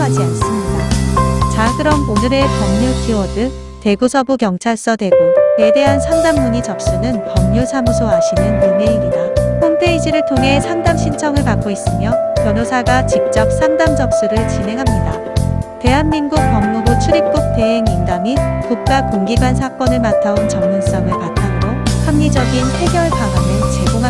담하지 않습니다. 자, 그럼 오늘의 법률 키워드 대구 서부 경찰서 대구에 대한 상담 문의 접수는 법률사무소 아시는 이메일이다. 홈페이지를 통해 상담 신청을 받고 있으며 변호사가 직접 상담 접수를 진행합니다. 대한민국 법무부 출입국 대행 인가 및 국가공기관 사건을 맡아온 전문성을 바탕으로 합리적인 해결 방안을. 감사합니다.